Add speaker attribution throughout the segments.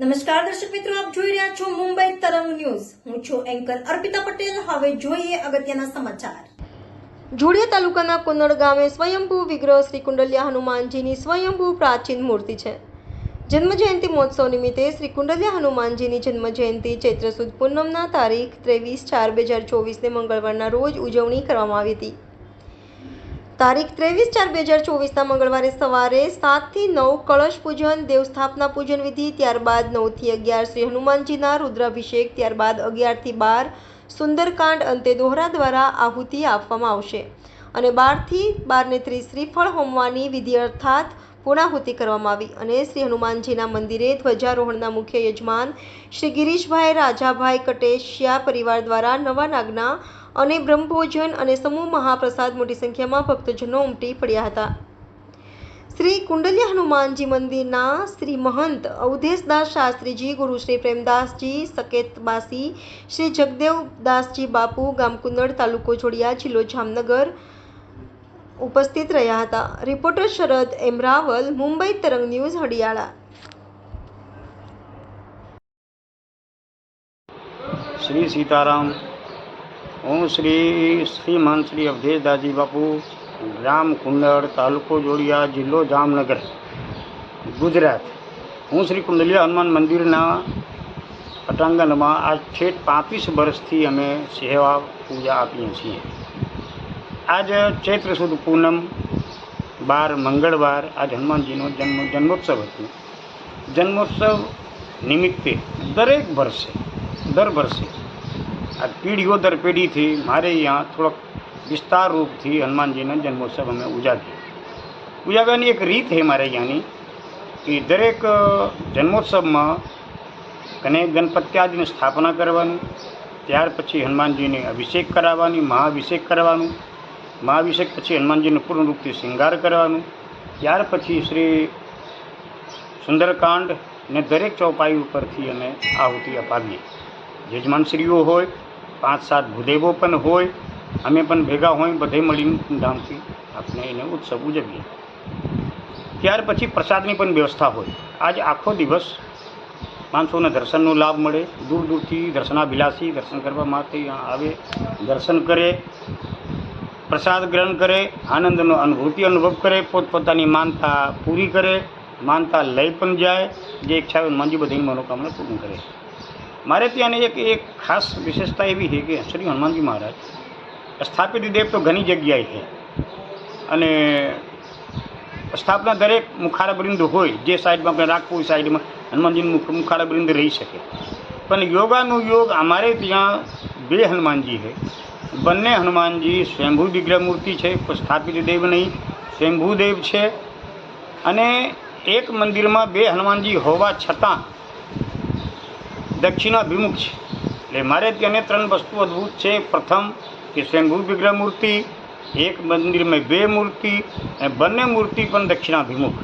Speaker 1: નમસ્કાર, દર્શક મિત્રો, આપ જોઈ રહ્યા છો મુંબઈ તરંગ ન્યૂઝ. હું છું એન્કર અર્પિતા પટેલ. હવે જોઈએ અગત્યના સમાચાર. જોડિયા તાલુકાના કુંનડ ગામે સ્વયંભૂ વિગ્રહ શ્રી કુંડલિયા હનુમાનજીની સ્વયંભૂ પ્રાચીન મૂર્તિ છે. જન્મ જયંતિ મહોત્સવ નિમિત્તે શ્રી કુંડલિયા હનુમાનજીની જન્મજયંતિ ચૈત્ર સુદ પૂનમના તારીખ ત્રેવીસ ચાર બે હજાર ચોવીસને મંગળવારના રોજ ઉજવણી કરવામાં આવી હતી. તારીખ ત્રેવીસ ચાર બે હજાર ચોવીસના મંગળવારે સવારે સાતથી નવ કળશ પૂજન, દેવસ્થાપના પૂજન વિધિ, ત્યારબાદ નવથી અગિયાર શ્રી હનુમાનજીના રુદ્રાભિષેક, ત્યારબાદ અગિયારથી બાર સુંદરકાંડ, અંતે દોહરા દ્વારા આહુતિ આપવામાં આવશે. અને બારથી બારને ત્રીસ શ્રીફળ હોમવાની વિધિ અર્થાત પૂર્ણાહુતિ કરવામાં આવી. અને શ્રી હનુમાનજીના મંદિરે ધ્વજારોહણના મુખ્ય યજમાન શ્રી ગિરીશભાઈ, રાજાભાઈ, કટેશિયા પરિવાર દ્વારા નવા નાગના અને બ્રહ્મભોજન અને સમૂહ મહાપ્રસાદ મોટી સંખ્યામાં ભક્તજનો ઉમટી પડ્યા હતા. શ્રી કુંડલ્ય હનુમાનજી મંદિરના શ્રી મહંત અવધેશદાસ શાસ્ત્રીજી, ગુરુ શ્રી પ્રેમદાસજી, સકેતબાસી, શ્રી જગદેવદાસજી બાપુ ગામકુંદળ તાલુકો જોડિયા જિલ્લો જામનગર ઉપસ્થિત રહ્યા હતા. રિપોર્ટર શરદ એમરાવલ મુંબઈ તરંગ ન્યૂઝ હડિયાળા
Speaker 2: શ્રી સીતારામ હું શ્રી શ્રીમાન શ્રી અવધેશદાસજી બાપુ ગ્રામ કુંડળ તાલુકો જોડિયા જિલ્લો જામનગર ગુજરાત હું શ્રી કુંડલિયા હનુમાન મંદિરના પટાંગણમાં આ છેક પાંત્રીસ વર્ષથી અમે સેવા પૂજા આપીએ છીએ। આજ ચૈત્ર સુદ પૂનમ બાર મંગળવાર આજ હનુમાનજીનો જન્મ જન્મોત્સવ હતો જન્મોત્સવ નિમિત્તે દરેક વર્ષે દર વર્ષે આ પેઢીઓ દર પેઢીથી મારે અહીંયા થોડોક વિસ્તાર રૂપથી હનુમાનજીના જન્મોત્સવ અમે ઉજાવીએ ઉજાવવાની એક રીત છે મારે અહીંયાની કે દરેક જન્મોત્સવમાં કને ગણપત્યાદિની સ્થાપના કરવાની, ત્યાર પછી હનુમાનજીને અભિષેક કરાવવાની, મહાભિષેક કરવાનું, મહાભિષેક પછી હનુમાનજીને પૂર્ણ રૂપથી શૃંગાર કરવાનું, ત્યાર પછી શ્રી સુંદરકાંડ ને દરેક ચોપાઈ ઉપરથી અમે આહુતિ અપાવીએ. યજમાનશ્રીઓ હોય પાંચ સાત ભૂદેવો પણ હોય, અમે પણ ભેગા હોય બધે મળીને ધૂમધામથી આપણે એને ઉત્સવ ઉજવીએ. ત્યાર પછી પ્રસાદની પણ વ્યવસ્થા હોય. આજ આખો દિવસ માણસોને દર્શનનો લાભ મળે. દૂર દૂરથી દર્શનાભિલાષી દર્શન કરવા માટે આવે, દર્શન કરે, પ્રસાદ ગ્રહણ કરે, આનંદનો અનુભૂતિ અનુભવ કરે, પોતપોતાની માનતા પૂરી કરે, માનતા લઈ પણ જાય, જે ઈચ્છા હોય હનુમાનજી બધીની મનોકામના પૂર્ણ કરે. મારે ત્યાંની એક એક ખાસ વિશેષતા એવી છે કે શ્રી હનુમાનજી મહારાજ સ્થાપિત દેવ તો ઘણી જગ્યાએ છે. અને સ્થાપના દરેક મુખારા બૃંદ હોય, જે સાઈડમાં આપણે રાખવું સાઈડમાં હનુમાનજીનું મુખ મુખારા રહી શકે. પણ યોગાનું યોગ અમારે ત્યાં બે હનુમાનજી છે. બંને હનુમાનજી સ્વયંભૂ વિગ્રહ મૂર્તિ છે, કોઈ સ્થાપિત દેવ નહીં સ્વયંભૂ દેવ છે. અને એક મંદિરમાં બે હનુમાનજી હોવા છતાં દક્ષિણાભિમુખ છે એટલે મારે ત્યાં ત્રણ વસ્તુ અદ્ભુત છે પ્રથમ કે સ્વયંભૂ વિગ્રહ મૂર્તિ એક મંદિરમાં બે મૂર્તિ અને બંને મૂર્તિ પણ દક્ષિણાભિમુખ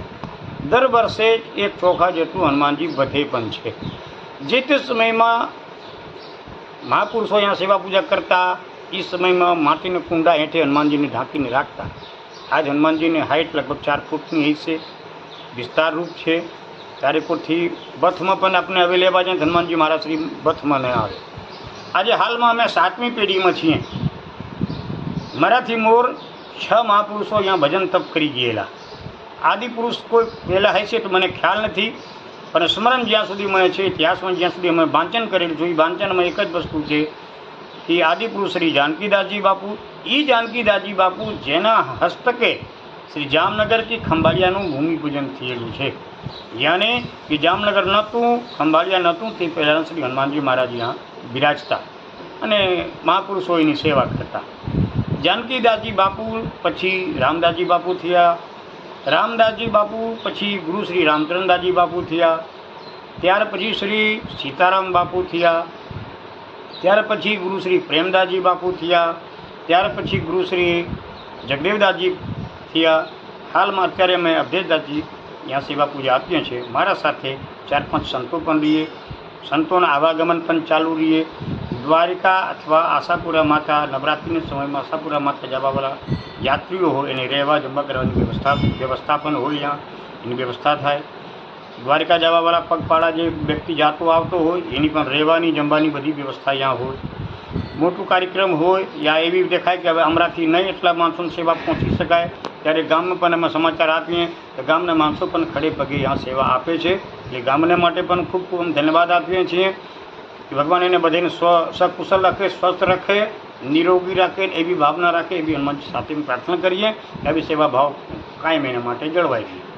Speaker 2: દર વર્ષે જ એક ચોખા જેટલું હનુમાનજી વધે પણ છે જે તે સમયમાં મહાપુરુષો અહીંયા સેવા પૂજા કરતા એ સમયમાં માટીના કુંડા હેઠે હનુમાનજીને ઢાંકીને રાખતા આજ હનુમાનજીની હાઇટ લગભગ ચાર ફૂટની હશે વિસ્તાર રૂપ છે ફૂટથી બથમાં પણ આપણે જાય તો હનુમાનજી મહારાજ શ્રી બથમાં ન આવે. આજે હાલમાં અમે સાતમી પેઢીમાં છીએ. મારાથી મોર છ મહાપુરુષો અહીંયા ભજન તપ કરી ગયેલા. આદિપુરુષ કોઈ પહેલાં હશે તો મને ખ્યાલ નથી, પણ સ્મરણ જ્યાં સુધી મને છે ઇતિહાસમાં જ્યાં સુધી અમે વાંચન કરેલું છું એ વાંચનમાં એક જ વસ્તુ છે કે આદિપુરુષ શ્રી જાનકીદાસજી બાપુ એ જાનકીદાસજી બાપુ જેના હસ્તકે શ્રી જામનગરથી ખંભાળિયાનું ભૂમિપૂજન થયેલું છે. યાને કે જામનગર નહોતું, ખંભાળિયા નહોતું, તે પહેલાં શ્રી હનુમાનજી મહારાજ ત્યાં બિરાજતા અને મહાપુરુષો એની સેવા કરતા. જાનકીદાસજી બાપુ પછી રામદાસજી બાપુ થયા, રામદાસજી બાપુ પછી ગુરુ શ્રી રામચરણદાસજી બાપુ થયા, ત્યાર પછી શ્રી સીતારામ બાપુ થયા, ત્યાર પછી ગુરુ શ્રી પ્રેમદાસજી બાપુ થયા, ત્યાર પછી ગુરુ શ્રી જગદેવદાસજી થયા. હાલમાં અત્યારે અમે અભ્યેશદાસજી ત્યાં સેવા પૂજા આપીએ છીએ. મારા સાથે ચાર પાંચ સંતો પણ રહીએ. સંતોના આવાગમન પણ ચાલુ રહીએ. દ્વારિકા અથવા આશાપુરા માતા નવરાત્રિના સમયમાં આશાપુરા માતા જવાવાળા યાત્રીઓ હોય એને રહેવા જમવા કરવાની વ્યવસ્થા વ્યવસ્થા પણ હોય ત્યાં એની વ્યવસ્થા થાય. દ્વારિકા જવાવાળા પગપાળા જે વ્યક્તિ જાતો આવતો હોય એની પણ રહેવાની, જમવાની બધી વ્યવસ્થા અહીંયા હોય. મોટું કાર્યક્રમ હોય યા એવી દેખાય કે હવે અમરાથી નહીં એટલા માણસોની સેવા પહોંચી શકાય. ત્યારે ગામમાં પણ અમે સમાચાર આપીએ. તો ગામના માણસો પણ ખડે પગે આ સેવા આપે છે. એટલે ગામને માટે પણ ખૂબ ખૂબ અમે ધન્યવાદ આપીએ છીએ. ભગવાન એને બધાને સ્વ સકુશલ રાખે, સ્વસ્થ રાખે, નિરોગી રાખે, એવી ભાવના રાખે, એવી હનુમાનજી સાથે પ્રાર્થના કરીએ. એવી સેવા ભાવ કાયમ એના માટે જળવાઈ રહે.